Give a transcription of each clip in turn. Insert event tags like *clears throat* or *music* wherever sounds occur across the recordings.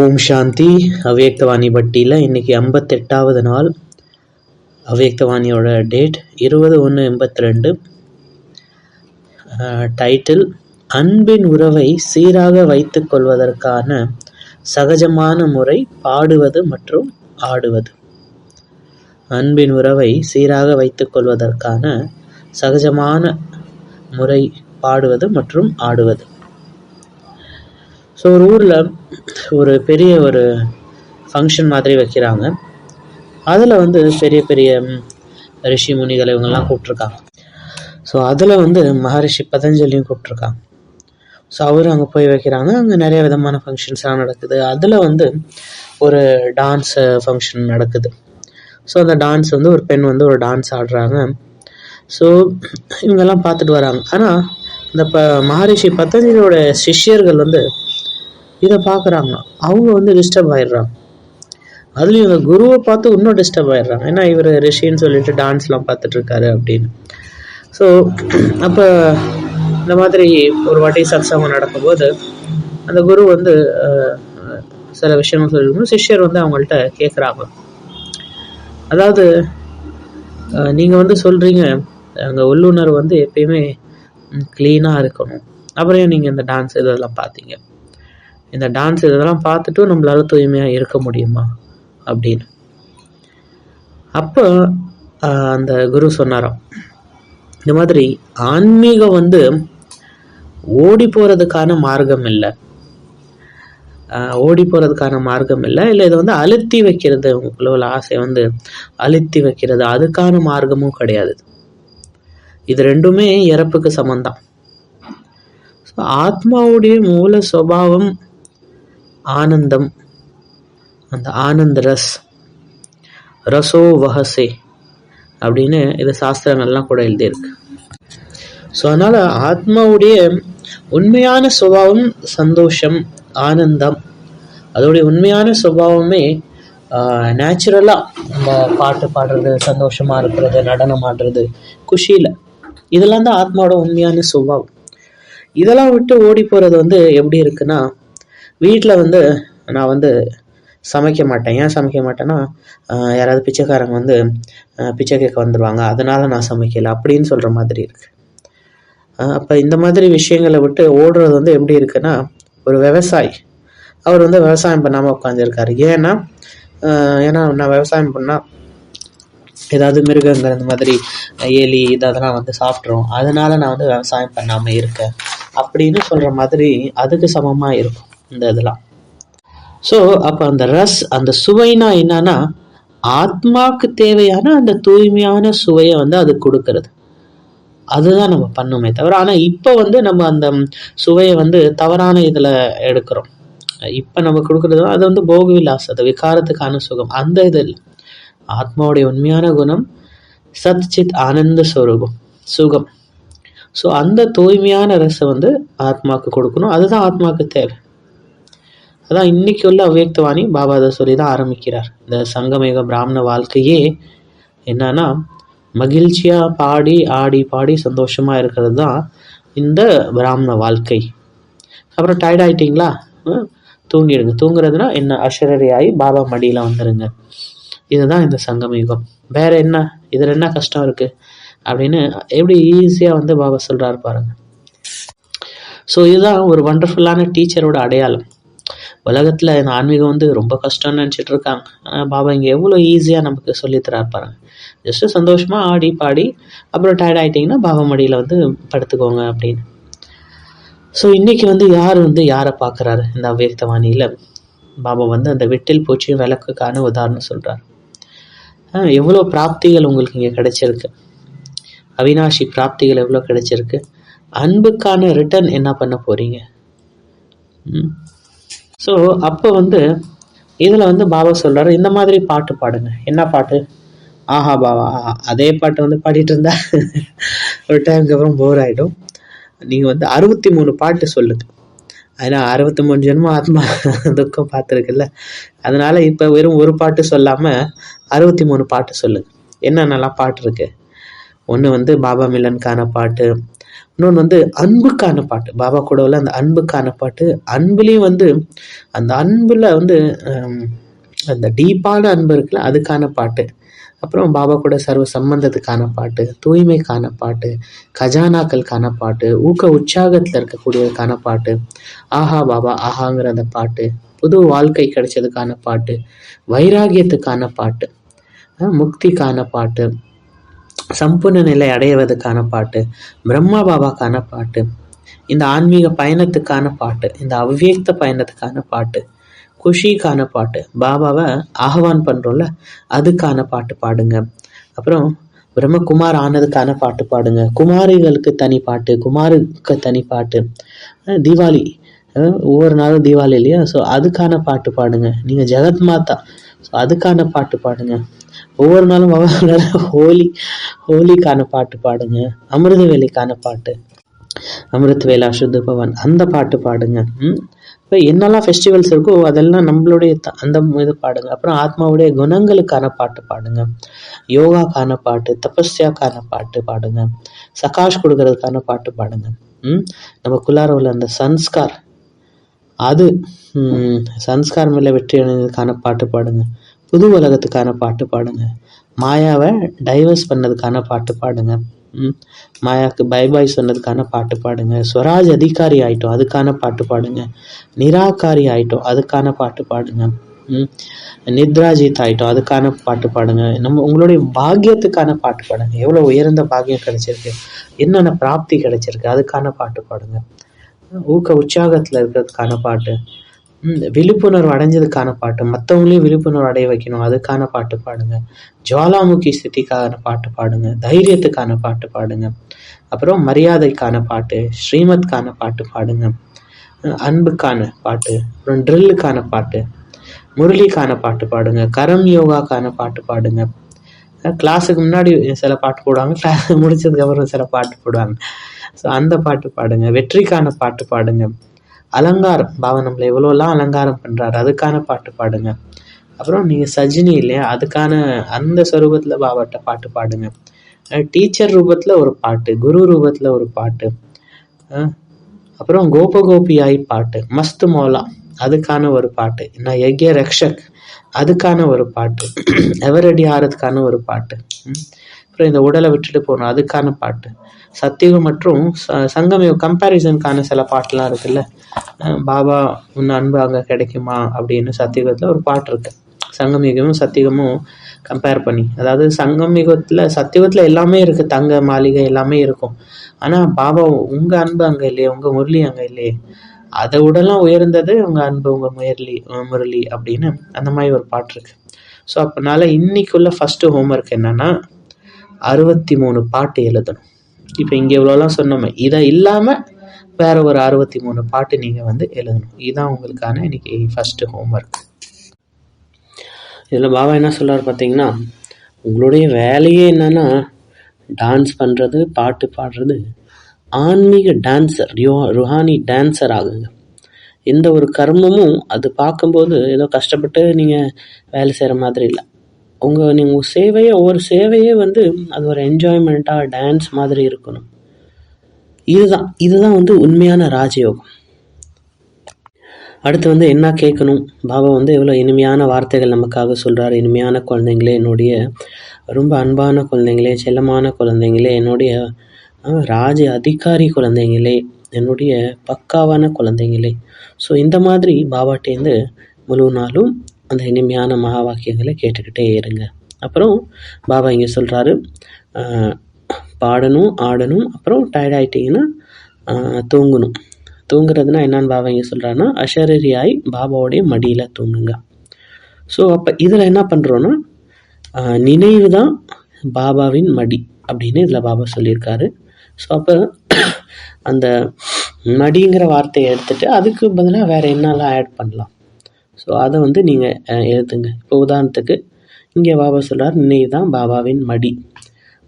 ஓம் சாந்தி. அவ்யக்தவாணி பட்டியில் இன்றைக்கி ஐம்பத்தெட்டாவது நாள். அவ்யக்தவாணியோட டேட் இருபது ஒன்று எண்பத்தி ரெண்டு டைட்டில் அன்பின் உறவை சீராக வைத்து கொள்வதற்கான சகஜமான முறை பாடுவது மற்றும் ஆடுவது. அன்பின் உறவை சீராக வைத்து கொள்வதற்கான சகஜமான முறை பாடுவது மற்றும் ஆடுவது. ஸோ ஒரு ஊரில் ஒரு பெரிய ஒரு ஃபங்க்ஷன் மாதிரி வைக்கிறாங்க. அதில் வந்து பெரிய பெரிய ரிஷி முனிகள் இவங்கெல்லாம் கூப்பிட்ருக்காங்க ஸோ அதில் வந்து மகரிஷி பதஞ்சலியும் கூப்பிட்ருக்காங்க ஸோ அவர் அங்கே போய் வைக்கிறாங்க. அங்கே நிறைய விதமான ஃபங்க்ஷன்ஸ்லாம் நடக்குது. அதில் வந்து ஒரு டான்ஸ் ஃபங்க்ஷன் நடக்குது. ஸோ அந்த டான்ஸ் வந்து ஒரு பெண் வந்து ஒரு டான்ஸ் ஆடுறாங்க. ஸோ இவங்கெல்லாம் பார்த்துட்டு வராங்க. ஆனால் இந்த ப மகரிஷி பதஞ்சலியோட சிஷ்யர்கள் வந்து இதை பார்க்குறாங்க. அவங்க வந்து டிஸ்டர்ப் ஆயிடுறாங்க. அதுலேயும் இந்த குருவை பார்த்து இன்னும் டிஸ்டர்ப் ஆயிடுறாங்க. ஏன்னா இவர் ரிஷின்னு சொல்லிட்டு டான்ஸ்லாம் பார்த்துட்ருக்காரு அப்படின்னு. ஸோ அப்போ இந்த மாதிரி ஒரு வாட்டி சத்சங்கம் நடக்கும்போது அந்த குரு வந்து சில விஷயங்கள் சொல்லிருக்கணும் சிஷ்யர் வந்து அவங்கள்ட்ட கேட்குறாங்க அதாவது நீங்கள் வந்து சொல்கிறீங்க அங்கே உள்ளுணர் வந்து எப்பயுமே க்ளீனாக இருக்கணும். அப்புறம் நீங்கள் இந்த டான்ஸ் இதெல்லாம் பார்த்தீங்க? இந்த டான்ஸ் இதெல்லாம் பார்த்துட்டும் நம்மளால தூய்மையாக இருக்க முடியுமா? அப்படின்னு. அப்போ அந்த குரு சொன்னாராம். இந்த மாதிரி ஆன்மீகம் வந்து ஓடி போகிறதுக்கான மார்க்கம் இல்லை. ஓடி போகிறதுக்கான மார்க்கம் இல்லை. இல்லை இதை வந்து அழுத்தி வைக்கிறது உங்களுக்குள்ள உள்ள ஆசை வந்து அழுத்தி வைக்கிறது அதுக்கான மார்க்கமும் கிடையாது. இது ரெண்டுமே இறப்புக்கு சமந்தான் ஸோ ஆத்மாவுடைய மூல சுபாவம் ஆனந்தம். அந்த ஆனந்த ரஸ். ரசோ வஹசே அப்படின்னு இது சாஸ்திரங்கள்லாம் கூட எழுதியிருக்கு. ஸோ அதனால் ஆத்மாவுடைய உண்மையான சுபாவம் சந்தோஷம் ஆனந்தம். அதோடைய உண்மையான சுபாவமே நேச்சுரலாக இந்த பாட்டு பாடுறது சந்தோஷமாக இருக்கிறது நடனம் ஆடுறது குஷியில். இதெல்லாம் தான் ஆத்மாவோட உண்மையான சுபாவம். இதெல்லாம் விட்டு ஓடி போகிறது வந்து எப்படி இருக்குன்னா வீட்டில் வந்து நான் வந்து சமைக்க மாட்டேன். ஏன் சமைக்க மாட்டேன்னா யாராவது பிச்சைக்காரங்க வந்து பிச்சை கேட்க வந்துடுவாங்க அதனால நான் சமைக்கல. அப்படின்னு சொல்கிற மாதிரி இருக்கு. அப்போ இந்த மாதிரி விஷயங்களை விட்டு ஓடுறது வந்து எப்படி இருக்குன்னா ஒரு விவசாயி அவர் வந்து விவசாயம் பண்ணாமல் உட்காந்துருக்காரு ஏன்னா ஏன்னா நான் விவசாயம் பண்ணால் ஏதாவது மிருகங்கள் இந்த மாதிரி எலி இது அதெல்லாம் வந்து சாப்பிட்ரும் அதனால நான் வந்து விவசாயம் பண்ணாமல் இருக்கேன். அப்படின்னு சொல்கிற மாதிரி அதுக்கு சமமாக இருக்கும். இந்த இதெல்லாம். ஸோ அப்போ அந்த ரஸ் அந்த சுவைனா என்னன்னா ஆத்மாக்கு தேவையான அந்த தூய்மையான சுவையை வந்து அது கொடுக்கறது. அதுதான் நம்ம பண்ணுமே தவிர ஆனால் இப்போ வந்து நம்ம அந்த சுவையை வந்து தவறான இதில் எடுக்கிறோம். இப்போ நம்ம கொடுக்குறது அது வந்து போக அது விகாரத்துக்கான சுகம். அந்த இது இல்லை. ஆத்மாவுடைய உண்மையான குணம் சத் சித் ஆனந்த ஸ்வரூபம் சுகம். ஸோ அந்த தூய்மையான ரசம் வந்து ஆத்மாவுக்கு கொடுக்கணும். அதுதான் ஆத்மாவுக்கு தேவை. அதான் இன்னைக்கு உள்ள பாபா பாபாத சொல்லி தான் ஆரம்பிக்கிறார். இந்த சங்கமேக பிராமண வாழ்க்கையே என்னன்னா மகிழ்ச்சியா பாடி ஆடி பாடி சந்தோஷமா இருக்கிறது தான் இந்த பிராமண வாழ்க்கை. அப்புறம் டயர்ட் ஆயிட்டீங்களா? தூங்கிடுங்க. தூங்குறதுனா என்ன? அஷரரி ஆகி பாபா மடியில் வந்துடுங்க இதுதான் இந்த சங்கமயுகம் வேற என்ன? இதில் என்ன கஷ்டம் இருக்கு? அப்படின்னு எப்படி ஈஸியாக வந்து பாபா சொல்றாரு பாருங்க. ஸோ இதுதான் ஒரு வண்டர்ஃபுல்லான டீச்சரோட அடையாளம். உலகத்தில் இந்த ஆன்மீகம் வந்து ரொம்ப கஷ்டம்னு நினச்சிட்டு இருக்காங்க. ஆனால் பாபா இங்கே எவ்வளோ ஈஸியாக நமக்கு சொல்லித்தராரு பாருங்க. ஜஸ்ட்டு சந்தோஷமாக ஆடி பாடி அப்புறம் டயர்ட் ஆகிட்டிங்கன்னா பாபா மடியில் வந்து படுத்துக்கோங்க அப்படின்னு. ஸோ இன்றைக்கி வந்து யார் வந்து யாரை பார்க்குறாரு? இந்த அவ்வியக்தவாணியில். பாபா வந்து அந்த விட்டில் பூச்சியும் விளக்குக்கான உதாரணம் சொல்கிறார் எவ்வளோ பிராப்திகள் உங்களுக்கு இங்கே கிடைச்சிருக்கு? அவினாஷி பிராப்திகள் எவ்வளோ கிடைச்சிருக்கு? அன்புக்கான ரிட்டர்ன் என்ன பண்ண போகிறீங்க ஸோ அப்போ வந்து இதில் வந்து பாபா சொல்கிறாரு இந்த மாதிரி பாட்டு பாடுங்க. என்ன பாட்டு? ஆஹா பாபா ஆஹா அதே பாட்டு வந்து பாடிட்டு இருந்தா *laughs* ஒரு டைமுக்கு அப்புறம் போர் ஆகிடும் நீங்கள் வந்து அறுபத்தி மூணு பாட்டு சொல்லுங்க. ஏன்னா அறுபத்தி மூணு ஜென்மம் ஆத்மா *laughs* துக்கம் பார்த்துருக்குல்ல. அதனால் இப்போ வெறும் ஒரு பாட்டு சொல்லாமல் அறுபத்தி மூணு பாட்டு சொல்லுங்க. என்னென்னலாம் பாட்டு இருக்குது ஒன்று வந்து பாபா மிலனுக்கான பாட்டு இன்னொன்று வந்து அன்புக்கான பாட்டு. பாபா கூட உள்ள அந்த அன்புக்கான பாட்டு. அன்புலேயும் வந்து அந்த அன்பில் வந்து அந்த டீப்பான அன்பு இருக்குல்ல அதுக்கான பாட்டு. அப்புறம் பாபா கூட சர்வ சம்பந்தத்துக்கான பாட்டு தூய்மைக்கான பாட்டு கஜானாக்களுக்கான பாட்டு ஊக்க உற்சாகத்தில் இருக்கக்கூடியதுக்கான பாட்டு ஆஹா பாபா ஆஹாங்கிற அந்த பாட்டு புது வாழ்க்கை கிடைச்சதுக்கான பாட்டு வைராகியத்துக்கான பாட்டு முக்திக்கான பாட்டு சம்பூர்ண நிலை அடைவதற்கான பாட்டு பிரம்மா பாபாக்கான பாட்டு இந்த ஆன்மீக பயணத்துக்கான பாட்டு இந்த அவ்வியக்த பயணத்துக்கான பாட்டு குஷிக்கான பாட்டு பாபாவை ஆஹ்வான் பண்ணுறோம்ல அதுக்கான பாட்டு பாடுங்க. அப்புறம் பிரம்மகுமார் ஆனதுக்கான பாட்டு பாடுங்க. குமாரிகளுக்கு தனி பாட்டு குமாருக்கு தனி பாட்டு. தீபாவளி ஒவ்வொரு நாளும் தீபாவளி இல்லையா? ஸோ அதுக்கான பாட்டு பாடுங்க. நீங்கள் ஜெகத் மாதா ஸோ அதுக்கான பாட்டு பாடுங்க. ஒவ்வொரு நாளும் பாபா ஹோலி ஹோலிக்கான பாட்டு பாடுங்க. அமிர்த வேலைக்கான பாட்டு. அமிர்த் வேலா சுத்த பவன் அந்த பாட்டு பாடுங்க. ம்? இப்போ என்னெல்லாம் ஃபெஸ்டிவல்ஸ் இருக்கோ அதெல்லாம் நம்மளுடைய அந்த இது பாடுங்க. அப்புறம் ஆத்மாவுடைய குணங்களுக்கான பாட்டு பாடுங்க. யோகாக்கான பாட்டு தபஸ்யாக்கான பாட்டு பாடுங்க. சகாஷ் கொடுக்கறதுக்கான பாட்டு பாடுங்க. ம்? நம்ம உள்ள அந்த சன்ஸ்கார் அது சன்ஸ்கார் மேலே வெற்றி அடைந்ததுக்கான பாட்டு பாடுங்க. புது உலகத்துக்கான பாட்டு பாடுங்க. மாயாவை டைவர்ஸ் பண்ணதுக்கான பாட்டு பாடுங்க. ம், மாயாவுக்கு பை பாய் சொன்னதுக்கான பாட்டு பாடுங்க. ஸ்வராஜ் அதிகாரி ஆயிட்டோம் அதுக்கான பாட்டு பாடுங்க. நிராகாரி ஆயிட்டோம் அதுக்கான பாட்டு பாடுங்க. ம், நித்ராஜித் ஆயிட்டோம் அதுக்கான பாட்டு பாடுங்க. நம்ம உங்களுடைய பாக்கியத்துக்கான பாட்டு பாடுங்க. எவ்வளோ உயர்ந்த பாக்கியம் கிடைச்சிருக்கு. என்னென்ன பிராப்தி கிடைச்சிருக்கு அதுக்கான பாட்டு பாடுங்க. ஊக்க உற்சாகத்தில் இருக்கிறதுக்கான பாட்டு. விழிப்புணர்வு அடைஞ்சதுக்கான பாட்டு. மற்றவங்களையும் விழிப்புணர்வு அடைய வைக்கணும். அதுக்கான பாட்டு பாடுங்க. ஜுவாலாமுகி ஸ்திதிக்கான பாட்டு பாடுங்க. தைரியத்துக்கான பாட்டு பாடுங்க. அப்புறம் மரியாதைக்கான பாட்டு ஸ்ரீமத்கான பாட்டு பாடுங்க. அன்புக்கான பாட்டு அப்புறம் ட்ரில்லுக்கான பாட்டு முரளிக்கான பாட்டு பாடுங்க. கரம் யோகாக்கான பாட்டு பாடுங்க. கிளாஸுக்கு முன்னாடி சில பாட்டு போடுவாங்க. கிளாஸ் முடிச்சதுக்கு அப்புறம் சில பாட்டு போடுவாங்க. ஸோ அந்த பாட்டு பாடுங்க. வெற்றிக்கான பாட்டு பாடுங்க. அலங்காரம் பாபா நம்மளை எவ்வளோலாம் அலங்காரம் பண்ணுறாரு அதுக்கான பாட்டு பாடுங்க. அப்புறம் நீங்கள் சஜினி இல்லையா அதுக்கான அந்த ஸ்வரூபத்தில் பாபாட்ட பாட்டு பாடுங்க. டீச்சர் ரூபத்தில் ஒரு பாட்டு குரு ரூபத்தில் ஒரு பாட்டு அப்புறம் கோப கோபியாய் பாட்டு மஸ்து மோலா அதுக்கான ஒரு பாட்டு நான் யக்ய ரக்ஷக் அதுக்கான ஒரு பாட்டு *clears throat* எவரடி ஆறதுக்கான ஒரு பாட்டு அப்புறம் இந்த உடலை விட்டுட்டு போகணும். அதுக்கான பாட்டு. சத்தியம் மற்றும் ச- சங்கம கம்பேரிசனுக்கான சில பாட்டுலாம் இருக்குல்ல. பாபா உன் அன்பு அங்கே கிடைக்குமா? அப்படின்னு சத்தியுகத்தில் ஒரு பாட்டு இருக்கு. சங்கமிகமும் சத்தியகமும் கம்பேர் பண்ணி. அதாவது சங்கமிகத்தில் சத்தியுகத்தில் எல்லாமே இருக்குது தங்க மாளிகை எல்லாமே இருக்கும். ஆனால் பாபா உங்கள் அன்பு அங்கே இல்லையே உங்கள் முரளி அங்கே இல்லையே. அதை விடலாம் உயர்ந்தது உங்கள் அன்பு உங்கள் முயர்லி முரளி அப்படின்னு அந்த மாதிரி ஒரு பாட்டு இருக்கு. ஸோ அப்போனால இன்னைக்குள்ள ஃபஸ்ட்டு ஹோம்ஒர்க் என்னன்னா அறுபத்தி மூணு பாட்டு எழுதணும். இப்போ இங்கே இவ்வளோலாம் சொன்னோமே இதை இல்லாமல் வேற ஒரு அறுபத்தி மூணு பாட்டு நீங்கள் வந்து எழுதணும். இதுதான் உங்களுக்கான இன்னைக்கு ஃபஸ்ட்டு ஹோம்ஒர்க் இதில் பாபா என்ன சொல்கிறார் பார்த்தீங்கன்னா உங்களுடைய வேலையே என்னன்னா டான்ஸ் பண்ணுறது பாட்டு பாடுறது ஆன்மீக டான்ஸர் யோ ருஹானி டான்ஸர் ஆகுங்க. எந்த ஒரு கர்மமும் அது பார்க்கும்போது ஏதோ கஷ்டப்பட்டு நீங்கள் வேலை செய்கிற மாதிரி இல்லை. உங்கள் நீங்கள் உங்கள் சேவையே ஒவ்வொரு சேவையே வந்து அது ஒரு என்ஜாய்மெண்ட்டாக டான்ஸ் மாதிரி இருக்கணும். இதுதான் இதுதான் வந்து உண்மையான ராஜயோகம். அடுத்து வந்து என்ன கேட்கணும்? பாபா வந்து எவ்வளோ இனிமையான வார்த்தைகள் நமக்காக சொல்கிறார் இனிமையான குழந்தைங்களே என்னுடைய ரொம்ப அன்பான குழந்தைங்களே செல்லமான குழந்தைங்களே என்னுடைய ராஜ அதிகாரி குழந்தைங்களே என்னுடைய பக்காவான குழந்தைங்களே. ஸோ இந்த மாதிரி பாபாட்டேருந்து முழு நாளும் அந்த இனிமையான மகா வாக்கியங்களை கேட்டுக்கிட்டே இருங்க. அப்புறம் பாபா இங்கே சொல்கிறாரு பாடணும் ஆடணும் அப்புறம் டயர்ட் ஆகிட்டிங்கன்னா தூங்கணும். தூங்குறதுனா என்னன்னு பாபா இங்கே சொல்கிறாருன்னா அஷரரியாய் பாபாவுடைய மடியில் தூங்குங்க. ஸோ அப்போ இதில் என்ன பண்ணுறோன்னா நினைவு தான் பாபாவின் மடி அப்படின்னு இதில் பாபா சொல்லியிருக்காரு. ஸோ அப்போ அந்த மடிங்கிற வார்த்தையை எடுத்துகிட்டு அதுக்கு பதிலாக வேறு என்னெல்லாம் ஆட் பண்ணலாம். ஸோ அதை வந்து நீங்கள் எழுதுங்க இப்போ உதாரணத்துக்கு இங்கே பாபா சொல்கிறார் நினைவு தான் பாபாவின் மடி.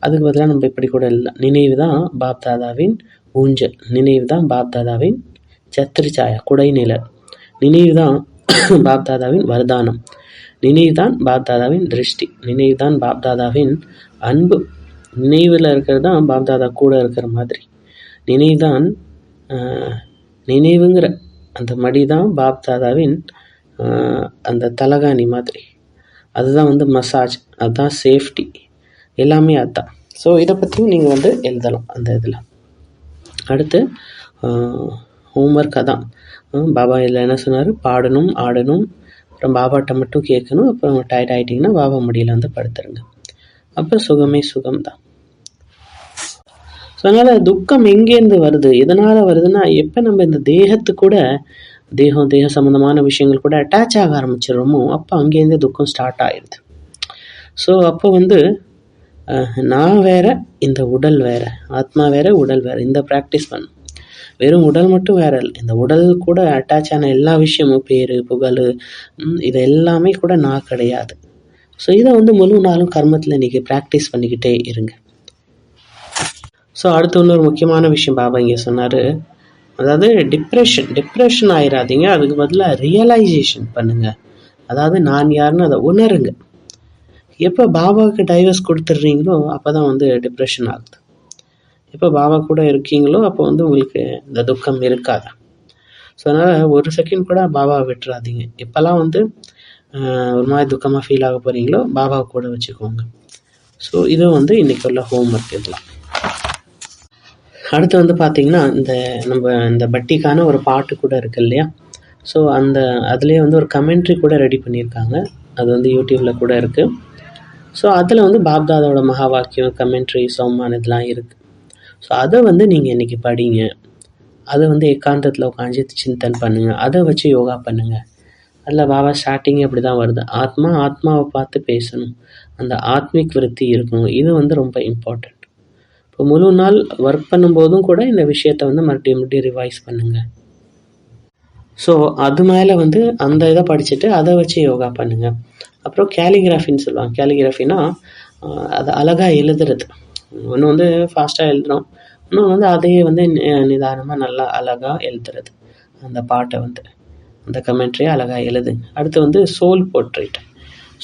அதுக்கு பதிலாக நம்ம இப்படி கூட இல்லை நினைவு தான் பாப் தாதாவின் ஊஞ்சல். நினைவு தான் பாப் தாதாவின் சத்திரச்சாயா குடைநிழல் நினைவு தான் *clears throat* பாப் தாதாவின் வரதானம். நினைவு தான் பாப் தாதாவின் திருஷ்டி. நினைவு தான் பாப் தாதாவின் அன்பு. நினைவில் இருக்கிறது தான் பாப் தாதா கூட இருக்கிற மாதிரி. நினைவு தான் நினைவுங்கிற அந்த மடி தான் பாப் தாதாவின் அந்த தலகாணி மாதிரி. அதுதான் வந்து மசாஜ் அதுதான் சேஃப்டி எல்லாமே அதுதான். ஸோ இதை பற்றியும் நீங்கள் வந்து எழுதலாம் அந்த இதில். அடுத்து ஹோம்ஒர்க் அதான். பாபா இதில் என்ன சொன்னார்? பாடணும் ஆடணும். அப்புறம் பாபாட்ட மட்டும் கேட்கணும். அப்புறம் டயர்ட் ஆகிட்டிங்கன்னா பாபா முடியல வந்து படுத்துருங்க. அப்போ சுகமே சுகம் தான் ஸோ அதனால் துக்கம் எங்கேருந்து வருது? எதனால் வருதுன்னா எப்போ நம்ம இந்த தேகத்து கூட தேகம் தேக சம்மந்தமான விஷயங்கள் கூட அட்டாச் ஆக ஆரம்பிச்சிடுறோமோ அப்போ அங்கேருந்து துக்கம் ஸ்டார்ட் ஆயிடுது. ஸோ அப்போ வந்து நான் வேற இந்த உடல் வேற ஆத்மா வேற உடல் வேற இந்த ப்ராக்டிஸ் பண்ணும் வெறும் உடல் மட்டும் வேற இல்லை இந்த உடல் கூட அட்டாச் ஆன எல்லா விஷயமும் பேர் புகழ் இது எல்லாமே கூட நான் கிடையாது. ஸோ இதை வந்து முழு நாளும் கர்மத்தில் இன்றைக்கி ப்ராக்டிஸ் பண்ணிக்கிட்டே இருங்க. ஸோ அடுத்து இன்னொரு முக்கியமான விஷயம் பாபா இங்கே சொன்னார். அதாவது டிப்ரெஷன் டிப்ரெஷன் ஆயிடாதீங்க அதுக்கு பதிலாக ரியலைசேஷன் பண்ணுங்க. அதாவது நான் யாருன்னு அதை உணருங்க. எப்போ பாபாவுக்கு டைவர்ஸ் கொடுத்துட்றீங்களோ அப்போ தான் வந்து டிப்ரெஷன் ஆகுது. எப்போ பாபா கூட இருக்கீங்களோ அப்போ வந்து உங்களுக்கு இந்த துக்கம் இருக்காது. ஸோ அதனால் ஒரு செகண்ட் கூட பாபாவை விட்டுறாதீங்க. இப்போல்லாம் வந்து ஒரு மாதிரி துக்கமாக ஃபீல் ஆக போகிறீங்களோ பாபாவை கூட வச்சுக்கோங்க. ஸோ இது வந்து இன்றைக்கி உள்ள ஹோம் ஒர்க் இதெல்லாம். அடுத்து வந்து பார்த்தீங்கன்னா இந்த நம்ம இந்த பட்டிக்கான ஒரு பாட்டு கூட இருக்கு இல்லையா? ஸோ அந்த அதுலேயே வந்து ஒரு கமெண்ட்ரி கூட ரெடி பண்ணியிருக்காங்க. அது வந்து யூடியூப்பில் கூட இருக்குது ஸோ அதில் வந்து பாப்தாதோட மகா வாக்கியம் கமெண்ட்ரி சோமான் இதெல்லாம் இருக்குது ஸோ அதை வந்து நீங்கள் இன்றைக்கி படிங்க. அதை வந்து ஏகாந்தத்தில் உட்காந்து சிந்தன் பண்ணுங்கள் அதை வச்சு யோகா பண்ணுங்கள் அதில் பாபா ஸ்டார்டிங் அப்படி தான் வருது. ஆத்மா ஆத்மாவை பார்த்து பேசணும். அந்த ஆத்மிக் விருத்தி இருக்கணும். இது வந்து ரொம்ப இம்பார்ட்டண்ட் இப்போ முழு நாள் ஒர்க் பண்ணும்போதும் கூட இந்த விஷயத்தை வந்து மறுபடியும் மறுபடியும் ரிவைஸ் பண்ணுங்கள் ஸோ அது மேலே வந்து அந்த இதை படிச்சுட்டு அதை வச்சு யோகா பண்ணுங்கள் அப்புறம் கேலிகிராஃபின்னு சொல்லுவாங்க. கேலிகிராஃபினா அது அழகாக எழுதுறது. ஒன்று வந்து ஃபாஸ்ட்டாக எழுதுறோம். இன்னொன்று வந்து அதையே வந்து நிதானமாக நல்லா அழகாக எழுதுறது. அந்த பாட்டை வந்து. அந்த கமெண்ட்ரியை அழகாக எழுதுங்க. அடுத்து வந்து சோல் போர்ட்ரேட்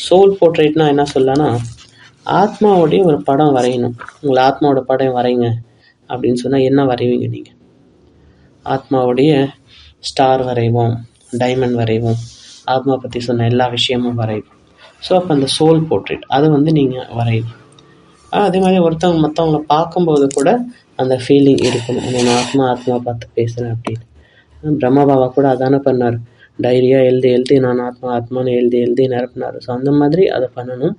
சோல் போர்ட்ரேட்னா என்ன சொல்லலாம்னா ஆத்மாவுடைய ஒரு படம் வரையணும். உங்களை ஆத்மாவோட படம் வரைங்க அப்படின்னு சொன்னால் என்ன வரைவீங்க நீங்கள் ஆத்மாவுடைய ஸ்டார் வரைவோம் டைமண்ட் வரைவோம் ஆத்மா பற்றி சொன்ன எல்லா விஷயமும் வரைவோம். ஸோ அப்போ அந்த சோல் போர்ட்ரேட் அதை வந்து நீங்கள் வரையணும். அதே மாதிரி ஒருத்தவங்க மற்றவங்கள பார்க்கும்போது கூட அந்த ஃபீலிங் இருக்கணும் நான் ஆத்மா ஆத்மா பார்த்து பேசுகிறேன் அப்படின்னு. பிரம்மா பாபா கூட அதானே பண்ணார். டைரியாக எழுதி எழுதி நான் ஆத்மா ஆத்மான்னு எழுதி எழுதி நிரப்பினார். ஸோ அந்த மாதிரி அதை பண்ணணும்.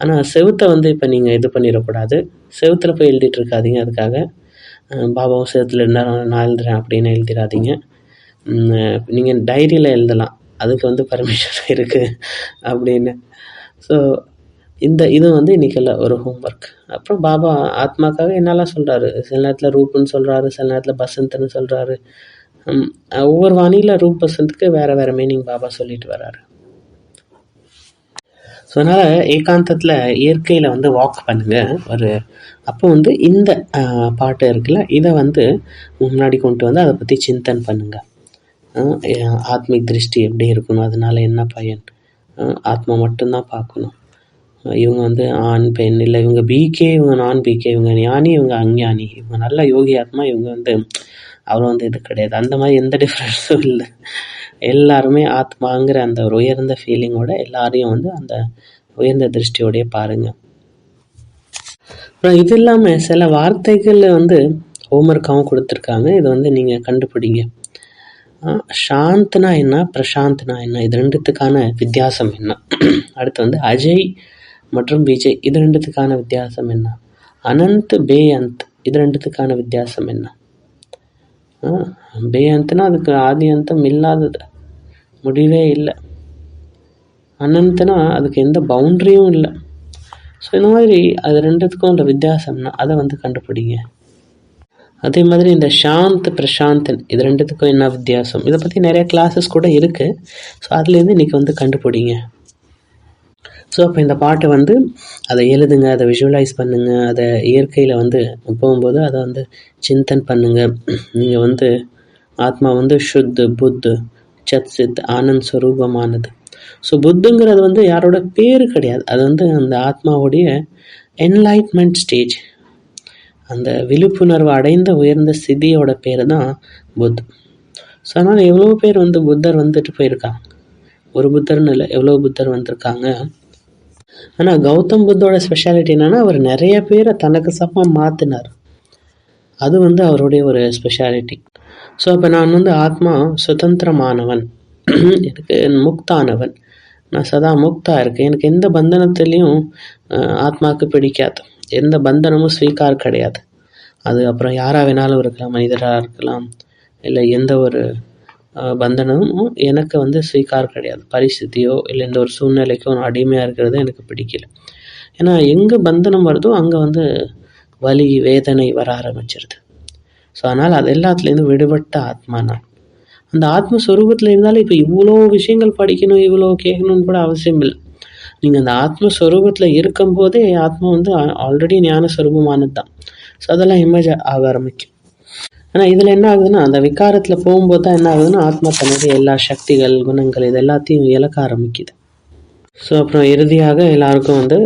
ஆனால் செவுத்தை வந்து இப்போ நீங்கள் இது பண்ணிடக்கூடாது. செவுத்தில் போய் எழுதிட்டு இருக்காதிங்க அதுக்காக பாபாவும் செவுத்தில் இருந்தால் நான் எழுதுறேன் அப்படின்னு எழுதிடாதீங்க. நீங்கள் டைரியில் எழுதலாம். அதுக்கு வந்து பர்மிஷன் *laughs* இருக்குது அப்படின்னு. ஸோ இந்த இது வந்து இன்றைக்கல்ல ஒரு ஹோம்ஒர்க் அப்புறம் பாபா ஆத்மாக்காக என்னெல்லாம் சொல்கிறாரு சில நேரத்தில் ரூப்புன்னு சொல்கிறாரு சில நேரத்தில் பசந்த்னு சொல்கிறாரு ஒவ்வொரு வானியில் ரூப் பசந்துக்கு வேறு வேறு மீனிங் பாபா சொல்லிட்டு வராரு. ஸோ அதனால் ஏகாந்தத்தில் இயற்கையில் வந்து வாக் பண்ணுங்கள் ஒரு அப்போ வந்து இந்த பாட்டு இருக்குல்ல இதை வந்து முன்னாடி கொண்டு வந்து அதை பற்றி சிந்தன் பண்ணுங்கள் ஆத்மிக் திருஷ்டி எப்படி இருக்கணும் அதனால என்ன பயன்? ஆத்மா மட்டும்தான் பார்க்கணும். இவங்க வந்து ஆண் பெண் இல்லை இவங்க பிகே இவங்க நான் பிகே இவங்க ஞானி இவங்க அஞ்ஞானி. இவங்க நல்ல யோகி ஆத்மா இவங்க வந்து அவர் வந்து இது கிடையாது. அந்த மாதிரி எந்த டிஃப்ரென்ஸும் இல்லை. எல்லாருமே ஆத்மாங்கிற அந்த ஒரு உயர்ந்த ஃபீலிங்கோட எல்லாரையும் வந்து அந்த உயர்ந்த திருஷ்டியோடைய பாருங்கள் அப்புறம் இது இல்லாமல் சில வார்த்தைகள் வந்து ஹோம்ஒர்க்காகவும் கொடுத்துருக்காங்க. இதை வந்து நீங்கள் கண்டுபிடிங்க. சாந்த்னா என்ன பிரசாந்த்னா என்ன? இது ரெண்டுத்துக்கான வித்தியாசம் என்ன? அடுத்து வந்து அஜய் மற்றும் விஜய் இது ரெண்டுத்துக்கான வித்தியாசம் என்ன? அனந்த் பே அந்த் இது ரெண்டுத்துக்கான வித்தியாசம் என்ன? பேயந்த்னா அதுக்கு ஆதி அந்தம் இல்லாதது. முடிவே இல்லை. அனந்தனா அதுக்கு எந்த பவுண்ட்ரியும் இல்லை. ஸோ இந்த மாதிரி அது ரெண்டுத்துக்கும் உள்ள வித்தியாசம்னா அதை வந்து கண்டுபிடிங்க. அதே மாதிரி இந்த சாந்த் பிரசாந்தன் இது ரெண்டுத்துக்கும் என்ன வித்தியாசம்? இதை பற்றி நிறைய கிளாஸஸ் கூட இருக்குது ஸோ அதுலேருந்து இன்றைக்கி வந்து கண்டுபிடிங்க. ஸோ அப்போ இந்த பாட்டை வந்து அதை எழுதுங்க அதை விஷுவலைஸ் பண்ணுங்கள் அதை இயற்கையில் வந்து போகும்போது அதை வந்து சிந்தன் பண்ணுங்கள் நீங்கள் வந்து ஆத்மா வந்து சுத்து புத்து சத் சித் ஆனந்த் ஸ்வரூபமானது ஸோ புத்துங்கிறது வந்து யாரோட பேர் கிடையாது. அது வந்து அந்த ஆத்மாவுடைய என்லைட்மெண்ட் ஸ்டேஜ் அந்த விழிப்புணர்வு அடைந்த உயர்ந்த சிதியோட பேர் தான் புத். ஸோ அதனால் எவ்வளோ பேர் வந்து புத்தர் வந்துட்டு போயிருக்காங்க? ஒரு புத்தர்னு இல்லை எவ்வளோ புத்தர் வந்திருக்காங்க? ஆனால் கௌதம் புத்தோட ஸ்பெஷாலிட்டி என்னென்னா அவர் நிறைய பேரை தனக்கு சமமாக மாற்றினார் அது வந்து அவருடைய ஒரு ஸ்பெஷாலிட்டி ஸோ அப்போ நான் வந்து ஆத்மா சுதந்திரமானவன். *clears throat* எனக்கு முக்தானவன். நான் சதா முக்தா இருக்கேன். எனக்கு எந்த பந்தனத்துலேயும் ஆத்மாவுக்கு பிடிக்காது. எந்த பந்தனமும் ஸ்வீகார் கிடையாது. அது அப்புறம் யாராக வேணாலும் இருக்கலாம் மனிதராக இருக்கலாம் இல்லை எந்த ஒரு பந்தனமும் எனக்கு வந்து ஸ்வீகார் கிடையாது. பரிசுத்தியோ இல்லை இந்த ஒரு சூழ்நிலைக்கோ நான் அடிமையாக இருக்கிறது எனக்கு பிடிக்கல. ஏன்னா எங்கே பந்தனம் வருதோ அங்கே வந்து வலி வேதனை வர ஆரம்பிச்சிருது. ஸோ அதனால் அது எல்லாத்துலேருந்து விடுபட்ட ஆத்மா நான். அந்த ஆத்மஸ்வரூபத்தில் இருந்தாலும் இப்போ இவ்வளோ விஷயங்கள் படிக்கணும் இவ்வளோ கேட்கணும்னு கூட அவசியம் இல்லை. நீங்கள் அந்த ஆத்மஸ்வரூபத்தில் இருக்கும்போதே ஆத்மா வந்து ஆல்ரெடி ஞானஸ்வரூபமானது தான் ஸோ அதெல்லாம் இமேஜ் ஆக ஆரம்பிக்கும். ஆனால் இதில் என்ன ஆகுதுன்னா அந்த விகாரத்தில் போகும்போது தான் என்ன ஆகுதுன்னா ஆத்மா தன்னுடைய எல்லா சக்திகள் குணங்கள் இது எல்லாத்தையும் இழக்க ஆரம்பிக்குது. ஸோ அப்புறம் இறுதியாக எல்லாருக்கும் வந்து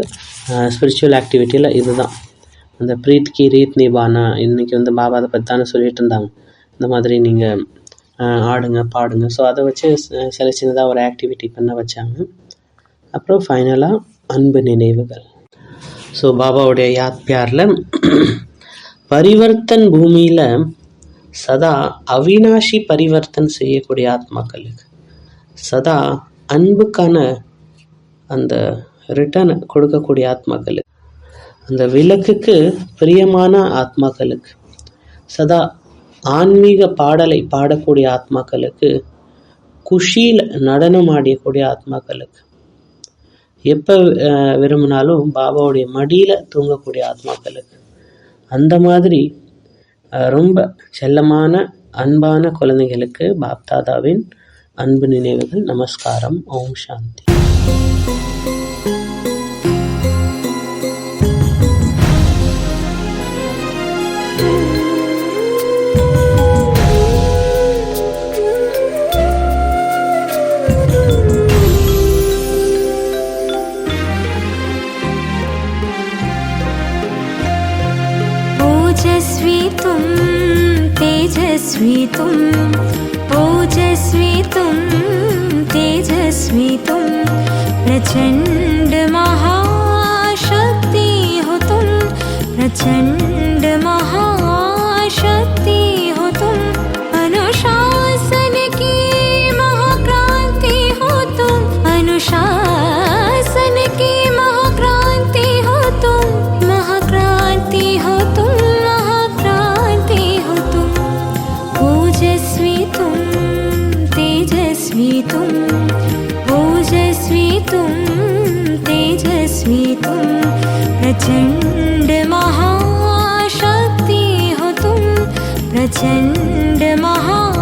ஸ்பிரிச்சுவல் ஆக்டிவிட்டியில் இதுதான். அந்த பிரீத் கி ரீத் நிபானா இன்றைக்கி வந்து பாபா அதை பற்றி தானே சொல்லிட்டு இருந்தாங்க. இந்த மாதிரி நீங்கள் ஆடுங்க பாடுங்க. ஸோ அதை வச்சு சில சின்னதாக ஒரு ஆக்டிவிட்டி பண்ண வச்சாங்க. அப்புறம் ஃபைனலாக அன்பு நினைவுகள். ஸோ பாபாவுடைய யாத் பியாரில் பரிவர்த்தன் பூமியில் சதா அவினாஷி பரிவர்த்தன் செய்யக்கூடிய ஆத்மாக்களுக்கு. சதா அன்புக்கான அந்த ரிட்டர்ன் கொடுக்கக்கூடிய ஆத்மாக்களுக்கு. அந்த விளக்குக்கு பிரியமான ஆத்மாக்களுக்கு. சதா ஆன்மீக பாடலை பாடக்கூடிய ஆத்மாக்களுக்கு குஷியில் நடனம் ஆடியக்கூடிய ஆத்மாக்களுக்கு. எப்போ விரும்பினாலும் பாபாவுடைய மடியில் தூங்கக்கூடிய ஆத்மாக்களுக்கு. அந்த மாதிரி ரொம்ப செல்லமான அன்பான குழந்தைகளுக்கு பாப்தாதாவின் அன்பு நினைவுகள் நமஸ்காரம். ஓம் சாந்தி. तेजस्वी तेजस्वीतु ओजस्वी तु तेजस्वी तु प्रचण्ड महाशक्ति हो हुतुम् प्रचण्ड महाशक्ति हो हुतुम् मनुषा तजस्वी ं तेजस्वी तु ओजस्वी तु तेजस्वी तुम प्रचण्ड महाशक्ति हो हतं प्रचण्ड महा